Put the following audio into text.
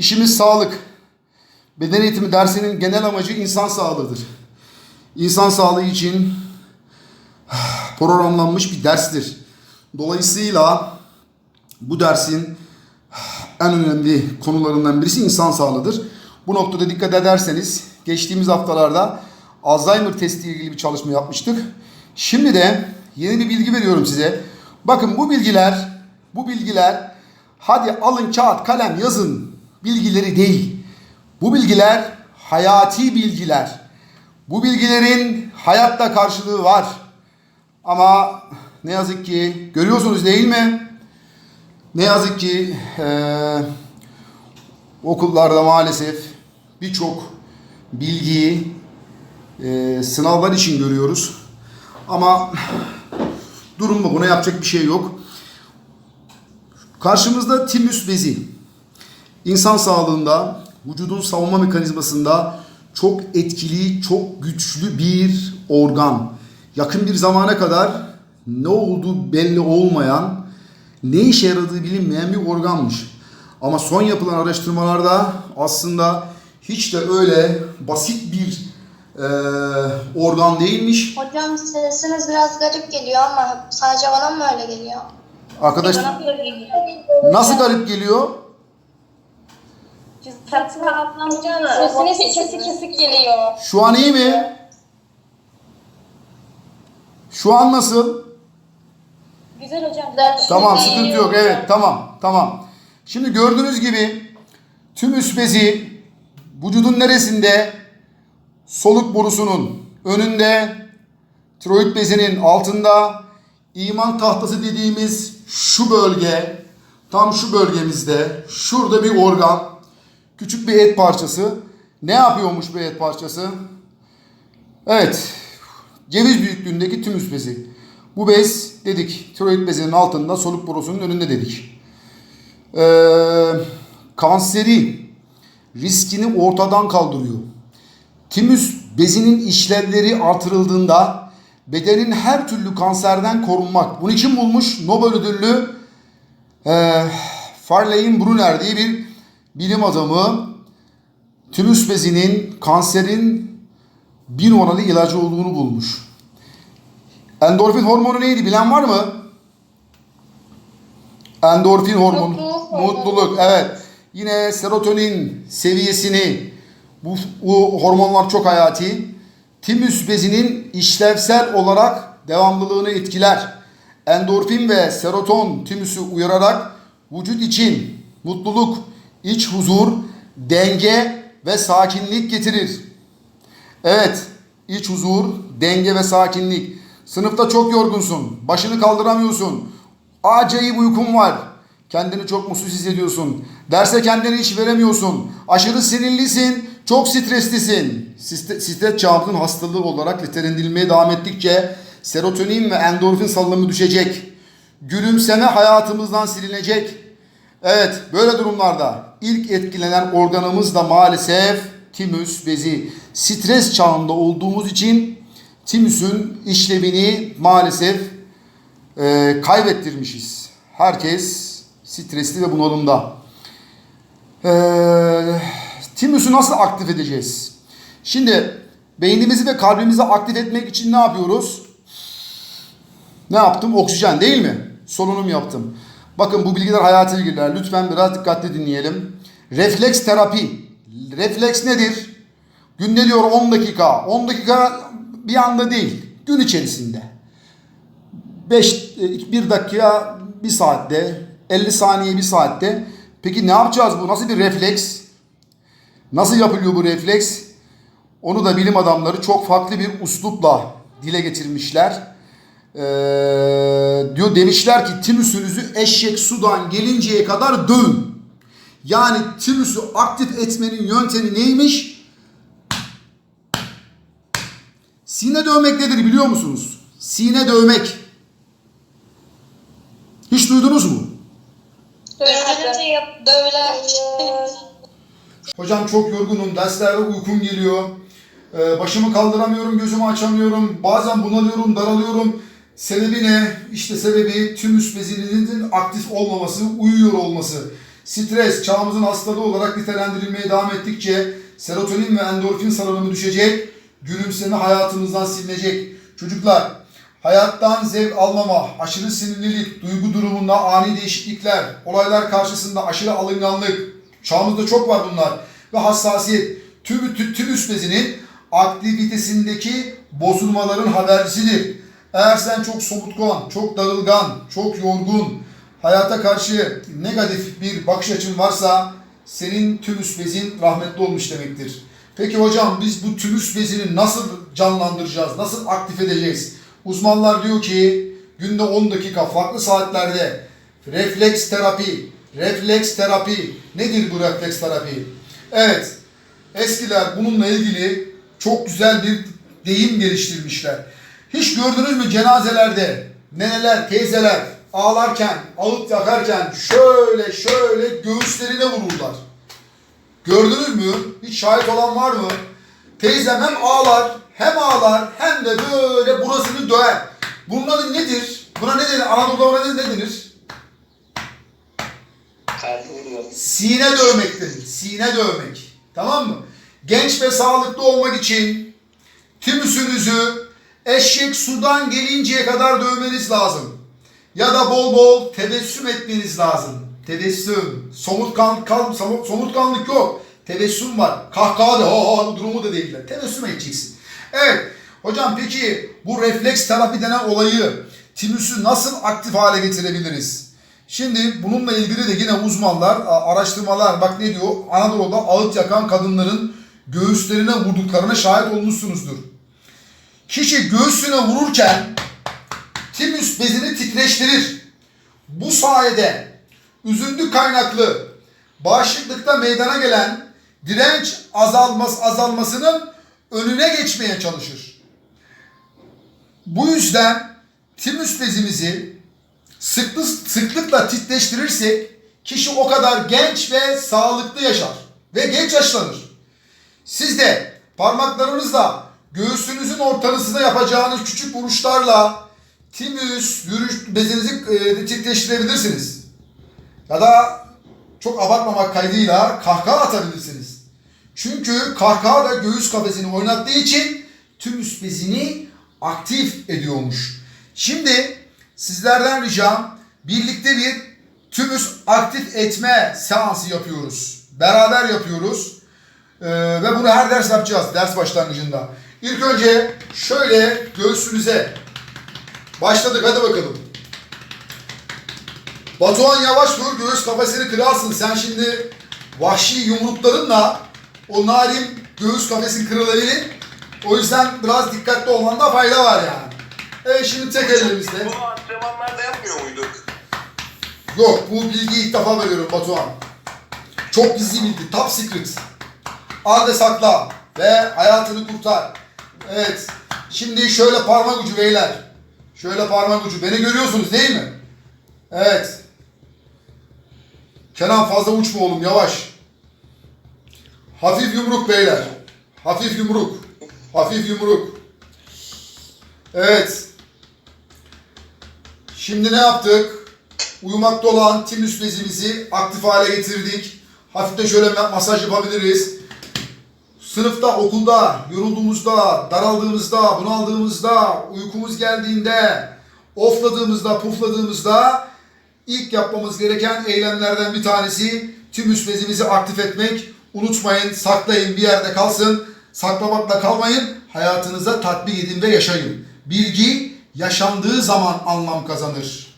İşimiz sağlık. Beden eğitimi dersinin genel amacı insan sağlığıdır. İnsan sağlığı için programlanmış bir derstir. Dolayısıyla bu dersin en önemli konularından birisi insan sağlığıdır. Bu noktada dikkat ederseniz geçtiğimiz haftalarda Alzheimer testi ile ilgili bir çalışma yapmıştık. Şimdi de yeni bir bilgi veriyorum size. Bakın bu bilgiler, bu bilgiler hadi alın kağıt kalem yazın bilgileri değil. Bu bilgiler hayati bilgiler. Bu bilgilerin hayatta karşılığı var. Ama ne yazık ki görüyorsunuz değil mi? Ne yazık ki eee, okullarda maalesef birçok bilgiyi eee, sınavlar için görüyoruz. Ama durum bu. Buna yapacak bir şey yok. Karşımızda timüs bezi. İnsan sağlığında, vücudun savunma mekanizmasında çok etkili, çok güçlü bir organ. Yakın bir zamana kadar ne olduğu belli olmayan, ne işe yaradığı bilinmeyen bir organmış. Ama son yapılan araştırmalarda aslında hiç de öyle basit bir eee, organ değilmiş. Hocam sesiniz biraz garip geliyor ama sadece bana mı öyle geliyor? Arkadaş nasıl garip geliyor? Sesiniz kesik kesik geliyor. Şu an iyi mi? Şu an nasıl? Güzel hocam. Tamam sıkıntı yok. Evet tamam tamam. Şimdi gördüğünüz gibi tümüs bezi vücudun neresinde? Soluk borusunun önünde, tiroid bezinin altında, iman tahtası dediğimiz şu bölge, tam şu bölgemizde, şurada bir organ, küçük bir et parçası. Ne yapıyormuş bu et parçası? Evet, ceviz büyüklüğündeki tümüs bezi. Bu bez dedik tiroid bezinin altında soluk borusunun önünde dedik. Ee, kanseri riskini ortadan kaldırıyor. Timüs bezinin işlevleri artırıldığında bedenin her türlü kanserden korunmak. Bunu kim bulmuş? Nobel ödüllü e, Farley Brunner diye bir bilim adamı tümüs bezinin kanserin bir numaralı ilacı olduğunu bulmuş. Endorfin hormonu neydi bilen var mı? Endorfin hormonu. Mutluluk Mutluluk. evet. Yine serotonin seviyesini bu, bu hormonlar çok hayati. Timüs bezinin işlevsel olarak devamlılığını etkiler. Endorfin ve seroton timüsü uyararak vücut için mutluluk, iç huzur, denge ve sakinlik getirir. Evet, iç huzur, denge ve sakinlik. Sınıfta çok yorgunsun, başını kaldıramıyorsun. Acayip uykun var. Kendini çok mutsuz hissediyorsun. Derse kendini hiç veremiyorsun. Aşırı sinirlisin, çok streslisin. Stres çağımızın hastalığı olarak nitelendirilmeye devam ettikçe serotonin ve endorfin salınımı düşecek. Gülümseme hayatımızdan silinecek. Evet, böyle durumlarda ilk etkilenen organımız da maalesef timüs bezi. Stres çağında olduğumuz için timüsün işlevini maalesef e, kaybettirmişiz. Herkes stresli ve bunalımda. E, timüsü nasıl aktif edeceğiz? Şimdi beynimizi ve kalbimizi aktif etmek için ne yapıyoruz? Ne yaptım? Oksijen değil mi? Solunum yaptım. Bakın bu bilgiler hayati bilgiler. Lütfen biraz dikkatli dinleyelim. Refleks terapi. Refleks nedir? Günde diyor 10 dakika. 10 dakika bir anda değil. Gün içerisinde. 5 1 dakika 1 saatte, 50 saniye 1 saatte. Peki ne yapacağız bu? Nasıl bir refleks? Nasıl yapılıyor bu refleks? Onu da bilim adamları çok farklı bir uslupla dile getirmişler. Ee, diyor demişler ki timüsünüzü eşek sudan gelinceye kadar dövün. Yani timüsü aktif etmenin yöntemi neymiş? Sine dövmek nedir biliyor musunuz? Sine dövmek. Hiç duydunuz mu? Dövülen. Hocam çok yorgunum, derslerde uykum geliyor. Ee, başımı kaldıramıyorum, gözümü açamıyorum. Bazen bunalıyorum, daralıyorum. Sebebi ne? İşte sebebi tümüs bezinin aktif olmaması, uyuyor olması. Stres çağımızın hastalığı olarak nitelendirilmeye devam ettikçe serotonin ve endorfin salınımı düşecek, gülümseme hayatımızdan silinecek. Çocuklar hayattan zevk almama, aşırı sinirlilik, duygu durumunda ani değişiklikler, olaylar karşısında aşırı alınganlık, çağımızda çok var bunlar ve hassasiyet tüm, tüm, tübüs bezinin aktivitesindeki bozulmaların habercisidir. Eğer sen çok somutkan, çok dağılgan, çok yorgun, hayata karşı negatif bir bakış açın varsa senin tümüs bezin rahmetli olmuş demektir. Peki hocam biz bu tümüs bezini nasıl canlandıracağız, nasıl aktif edeceğiz? Uzmanlar diyor ki günde 10 dakika farklı saatlerde refleks terapi, refleks terapi. Nedir bu refleks terapi? Evet, eskiler bununla ilgili çok güzel bir deyim geliştirmişler. Hiç gördünüz mü cenazelerde neneler, teyzeler ağlarken, ağıt yakarken şöyle şöyle göğüslerine vururlar. Gördünüz mü? Hiç şahit olan var mı? Teyzem hem ağlar, hem ağlar, hem de böyle burasını döver. Bunun adı nedir? Buna ne denir? Anadolu'da buna ne denir? Sine dövmektir. Sine dövmek. Tamam mı? Genç ve sağlıklı olmak için tümüsünüzü eşek sudan gelinceye kadar dövmeniz lazım. Ya da bol bol tebessüm etmeniz lazım. Tebessüm. Somurtkan, kal, somut- somurtkanlık yok. Tebessüm var. Kahkaha da ha ha durumu da değiller. Tebessüm edeceksin. Evet. Hocam peki bu refleks terapi denen olayı timüsü nasıl aktif hale getirebiliriz? Şimdi bununla ilgili de yine uzmanlar, araştırmalar bak ne diyor? Anadolu'da ağıt yakan kadınların göğüslerine vurduklarına şahit olmuşsunuzdur. Kişi göğsüne vururken timüs bezini titreştirir. Bu sayede üzüntü kaynaklı bağışıklıkta meydana gelen direnç azalması azalmasının önüne geçmeye çalışır. Bu yüzden timüs bezimizi sıklı, sıklıkla titreştirirsek kişi o kadar genç ve sağlıklı yaşar ve genç yaşlanır. Siz de parmaklarınızla göğsünüzün ortasında yapacağınız küçük vuruşlarla timüs yürüyüş bezinizi e, titreştirebilirsiniz. Ya da çok abartmamak kaydıyla kahkaha atabilirsiniz. Çünkü kahkaha da göğüs kafesini oynattığı için tümüs bezini aktif ediyormuş. Şimdi sizlerden ricam birlikte bir tümüs aktif etme seansı yapıyoruz. Beraber yapıyoruz. Ee, ve bunu her ders yapacağız ders başlangıcında. İlk önce şöyle göğsünüze başladık hadi bakalım. Batuhan yavaş vur göğüs kafesini kırarsın. Sen şimdi vahşi yumruklarınla o narin göğüs kafesin kırılabilir. O yüzden biraz dikkatli olmanda fayda var yani. Evet şimdi tek elimizle. Bunu antrenmanlarda yapmıyor muyduk? Yok bu bilgiyi ilk defa veriyorum Batuhan. Çok gizli bilgi. Top secret. Ve sakla. Ve hayatını kurtar. Evet. Şimdi şöyle parmak ucu beyler. Şöyle parmak ucu. Beni görüyorsunuz değil mi? Evet. Kenan fazla uçma oğlum yavaş. Hafif yumruk beyler. Hafif yumruk. Hafif yumruk. Evet. Şimdi ne yaptık? Uyumakta olan timüs bezimizi aktif hale getirdik. Hafif de şöyle ma- masaj yapabiliriz. Sınıfta, okulda, yorulduğumuzda, daraldığımızda, bunaldığımızda, uykumuz geldiğinde, ofladığımızda, pufladığımızda ilk yapmamız gereken eylemlerden bir tanesi tümüs bezimizi aktif etmek. Unutmayın, saklayın bir yerde kalsın. Saklamakla kalmayın, hayatınıza tatbik edin ve yaşayın. Bilgi yaşandığı zaman anlam kazanır.